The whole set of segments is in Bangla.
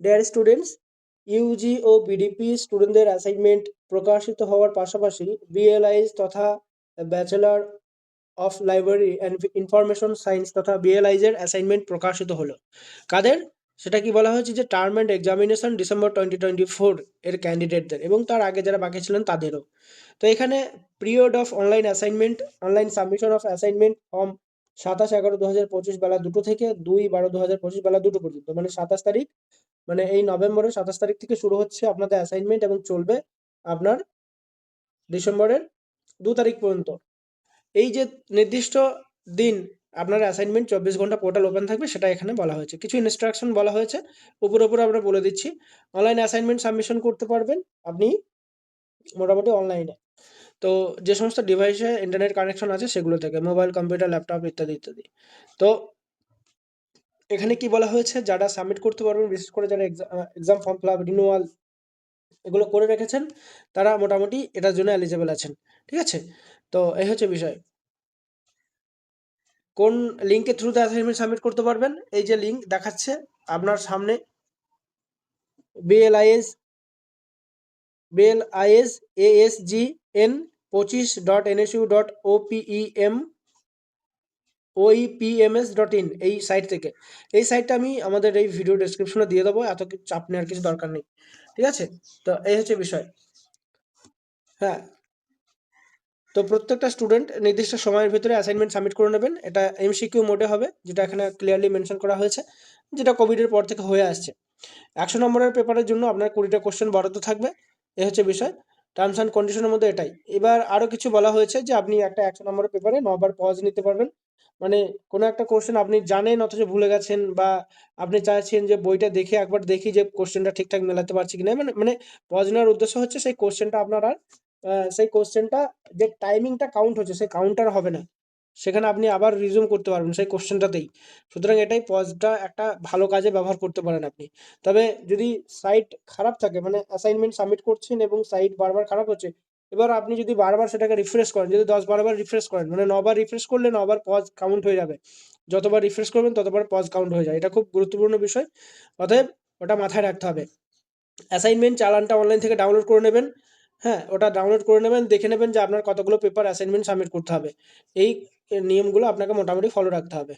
ডেয়ার স্টুডেন্টস ইউজি ও বিডিপি স্টুডেন্টদের অ্যাসাইনমেন্ট প্রকাশিত হওয়ার পাশাপাশি বিএলআইস তথা bachelor of library and information science তথা বিএলআইজের অ্যাসাইনমেন্ট প্রকাশিত হলো। কাদের? সেটা কি বলা হয়েছে যে term and examination December twenty twenty four এর ক্যান্ডিডেটদের এবং তার আগে যারা বাকি ছিলেন তাদেরও। তো এখানে period of online assignment online submission of assignment from সাতাশ এগারো দু হাজার পঁচিশ বেলা দুটো থেকে দুই বারো দু হাজার পঁচিশ বেলা দুটো পর্যন্ত মানে সাতাশ তারিখ মানে এই নভেম্বরের সাতাশ তারিখ থেকে শুরু হচ্ছে আপনাদের অ্যাসাইনমেন্ট এবং চলবে আপনার ডিসেম্বরের দু তারিখ পর্যন্ত। এই যে নির্দিষ্ট দিন আপনার অ্যাসাইনমেন্ট চব্বিশ ঘণ্টা পোর্টাল ওপেন থাকবে সেটা এখানে বলা হয়েছে। কিছু ইনস্ট্রাকশন বলা হয়েছে, উপর উপর আমরা বলে দিচ্ছি। অনলাইন অ্যাসাইনমেন্ট সাবমিশন করতে পারবেন আপনি মোটামুটি অনলাইনে তো যে সমস্ত ডিভাইসে ইন্টারনেট কানেকশন আছে সেগুলো থেকে মোবাইল কম্পিউটার ল্যাপটপ ইত্যাদি ইত্যাদি। তো এখানে কি বলা হয়েছে? যারা সাবমিট করতে পারবেন, বিশেষ করে যারা exam form fill up renewal এগুলো করে রেখেছেন, তারা মোটামুটি এটার জন্য এলিজেবল আছেন। ঠিক আছে? তো এই হচ্ছে বিষয়। কোন লিঙ্কের থ্রুতে অ্যাসাইনমেন্ট সাবমিট করতে পারবেন? এই যে লিঙ্ক দেখাচ্ছে, আপনার সামনে বিএলআইএস বিএলআইএস এএসজি এন পঁচিশ dot NSU dot OPEM OEPMS dot in এই সাইট থেকে। এই সাইটটা আমি আমাদের এই ভিডিও ডেসক্রিপশনে দিয়ে দেবো, এত চাপ নেওয়ার কিছু দরকার নেই। ঠিক আছে? তো এই হচ্ছে বিষয়। হ্যাঁ। তো প্রত্যেকটা স্টুডেন্ট নির্দিষ্ট সময়ের ভিতরে অ্যাসাইনমেন্ট সাবমিট করে নেবেন। এটা এমসিকিউ মোডে হবে, যেটা এখানে ক্লিয়ারলি মেনশন করা হয়েছে, যেটা কোভিডের পর থেকে হয়ে আসছে। একশো নম্বরের পেপারের জন্য আপনার কুড়িটা কোশ্চেন বরাদ্দ থাকবে। এ হচ্ছে বিষয়। টার্মস অ্যান্ড কন্ডিশনের মধ্যে এটাই। এবার আরও কিছু বলা হয়েছে যে আপনি একটা একশো নম্বরের পেপারে নবার পজ নিতে পারবেন। মানে কোনো একটা কোশ্চেন আপনি জানেন অথচ ভুলে গেছেন বা আপনি চাইছেন যে বইটা দেখে একবার দেখি যে কোশ্চেনটা ঠিকঠাক মেলাতে পারছি কিনা। মানে মানে পজ নেওয়ার উদ্দেশ্য হচ্ছে সেই কোশ্চেনটা আপনার আর সেই কোশ্চেনটা যে টাইমিংটা কাউন্ট হচ্ছে, সেই কাউন্টার হবে না। সেখানে আপনি আবার রিজিউম করতে পারবেন সেই কোশ্চেনটাতেই সুতরাং এটাই পজটা একটা ভালো কাজে ব্যবহার করতে পারেন আপনি। তবে যদি সাইট খারাপ থাকে মানে অ্যাসাইনমেন্ট সাবমিট করছেন এবং সাইট বারবার খারাপ হচ্ছে, এবার আপনি যদি বারবার সেটাকে রিফ্রেশ করেন, যদি দশ বারবার রিফ্রেশ করেন মানে নবার রিফ্রেশ করলে নবার পজ কাউন্ট হয়ে যাবে। যতবার রিফ্রেশ করবেন, ততবার পজ কাউন্ট হয়ে যায়। এটা খুব গুরুত্বপূর্ণ বিষয়। অতএব ওটা মাথায় রাখতে হবে। অ্যাসাইনমেন্ট চালানটা অনলাইন থেকে ডাউনলোড করে নেবেন। হ্যাঁ ওটা ডাউনলোড করে নেবেন, দেখে নেবেন যে আপনার কতগুলো পেপার অ্যাসাইনমেন্ট সাবমিট করতে হবে। এই নিয়মগুলো আপনাকে মোটামুটি ফলো রাখতে হবে।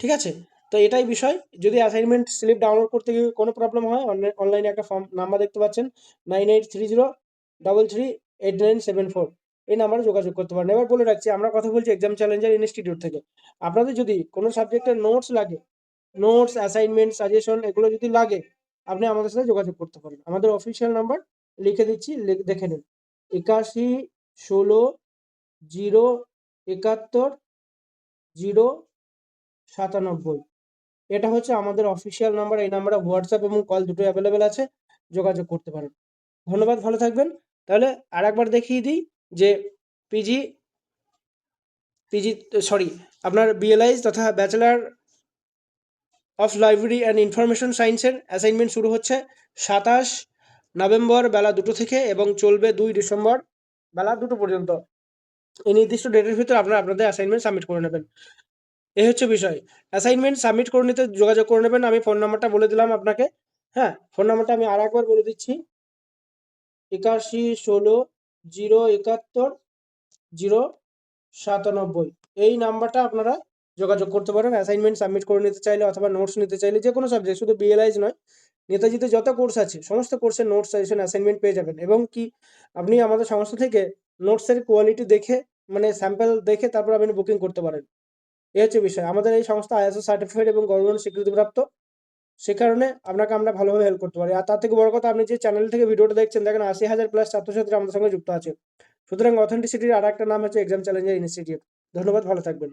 ঠিক আছে? তো এটাই বিষয়। যদি অ্যাসাইনমেন্ট স্লিপ ডাউনলোড করতে গিয়ে কোনো প্রবলেম হয় অনলাইনে একটা ফর্ম নাম্বার দেখতে পাচ্ছেন nine eight three zero double three eight nine seven four এই নাম্বারে যোগাযোগ করতে পারেন। এবার বলে রাখছি, আমরা কথা বলছি এক্সাম চ্যালেঞ্জার ইনস্টিটিউট থেকে। আপনাদের যদি কোনো সাবজেক্টের নোটস লাগে নোটস অ্যাসাইনমেন্ট সাজেশন এগুলো যদি লাগে, আপনি আমাদের সাথে যোগাযোগ করতে পারেন। আমাদের অফিসিয়াল নাম্বার লিখে দিচ্ছি দেখে নিন। একাশি, ষোলো, জিরো, একাত্তর, জিরো, সাতানব্বই। এটা হচ্ছে আমাদের অফিসিয়াল নাম্বার এই নাম্বারে হোয়াটসঅ্যাপ এবং কল দুটোই অ্যাভেলেবেল আছে, যোগাযোগ করতে পারেন। ধন্যবাদ, ভালো থাকবেন। তাহলে আর একবার দেখিয়ে দিই যে পিজি পিজি সরি আপনার বিএলআইস তথা bachelor of library and information সায়েন্সের অ্যাসাইনমেন্ট শুরু হচ্ছে সাতাশ নভেম্বর বেলা দুটো থেকে এবং চলবে দুই ডিসেম্বর বেলা দুটো পর্যন্ত। এই নির্দিষ্ট ডেটের ভিতরে আপনারা আপনাদের অ্যাসাইনমেন্ট সাবমিট করে নেবেন। এই হচ্ছে বিষয়। অ্যাসাইনমেন্ট সাবমিট করে নিতে যোগাযোগ করে নেবেন। আমি ফোন নাম্বারটা বলে দিলাম আপনাকে। হ্যাঁ ফোন নাম্বারটা আমি আর একবার বলে দিচ্ছি। একাশি ষোলো জিরো একাত্তর জিরো সাতানব্বই। এই নাম্বারটা আপনারা যোগাযোগ করতে পারেন। অ্যাসাইনমেন্ট সাবমিট করে নিতে চাইলে অথবা নোটস নিতে চাইলে যে কোনো সাবজেক্ট শুধু বিএলআইজ নয়। নেতাজিতে যত কোর্স আছে, সমস্ত কোর্সের নোটস সাজেশন অ্যাসাইনমেন্ট পেয়ে যাবেন। এবং কি, আপনি আমাদের সংস্থা থেকে নোটসের কোয়ালিটি দেখে মানে স্যাম্পল দেখে তারপর আপনি বুকিং করতে পারেন। এই হচ্ছে বিষয়। আমাদের এই সংস্থা আইএসও সার্টিফিকেট এবং গভর্নমেন্ট স্বীকৃতিপ্রাপ্ত। সে কারণে আপনাকে আমরা ভালোভাবে হেল্প করতে পারি। আর তার থেকে বড় কথা, আপনি যে চ্যানেল থেকে ভিডিওটা দেখছেন, দেখেন আশি হাজার প্লাস ছাত্রছাত্রী আমাদের সঙ্গে যুক্ত আছে। সুতরাং অথেন্টিসিটির আর একটা নাম হচ্ছে এক্সাম চ্যালেঞ্জার ইনস্টিটিউট ধন্যবাদ, ভালো থাকবেন।